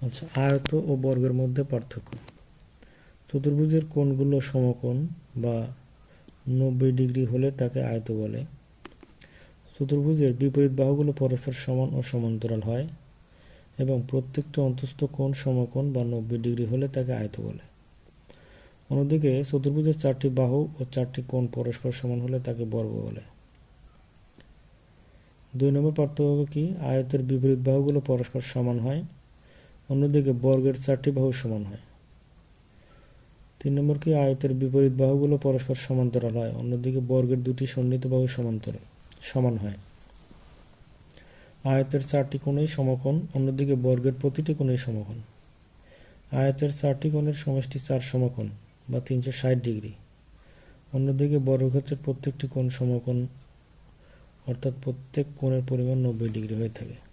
আচ্ছা আয়ত ও বর্গের মধ্যে পার্থক্য। চতুর্ভুজের কোণগুলো সমকোণ বা নব্বই ডিগ্রি হলে তাকে আয়ত বলে। চতুর্ভুজের বিপরীত বাহুগুলো পরস্পর সমান ও সমান্তরাল হয় এবং প্রত্যেকটি অন্তস্থ কোণ সমকোণ বা নব্বই ডিগ্রি হলে তাকে আয়ত বলে। অন্যদিকে চতুর্ভুজের চারটি বাহু ও চারটি কোণ পরস্পর সমান হলে তাকে বর্গ বলে। দুই নম্বর পার্থক্য কি? আয়তের বিপরীত বাহুগুলো পরস্পর সমান হয় অন্যদিকে বর্গের চারটি বাহু সমান হয়। তিন নম্বর কি? আয়তের বিপরীত বাহুগুলো পরস্পর সমান্তরাল হয়, অন্যদিকে বর্গের দুটি সন্নিহিত বাহু সমান্তরাল সমান হয়। আয়তের চারটি কোণেই সমকোণ, অন্যদিকে বর্গের প্রতিটি কোণেই সমকোণ। আয়তের চারটি কোণের সমষ্টি চার সমকোণ বা তিনশো ষাট ডিগ্রি। অন্যদিকে বর্গক্ষেত্রের প্রত্যেকটি কোণ সমকোণ, অর্থাৎ প্রত্যেক কোণের পরিমাণ নব্বই ডিগ্রি হয়ে থাকে।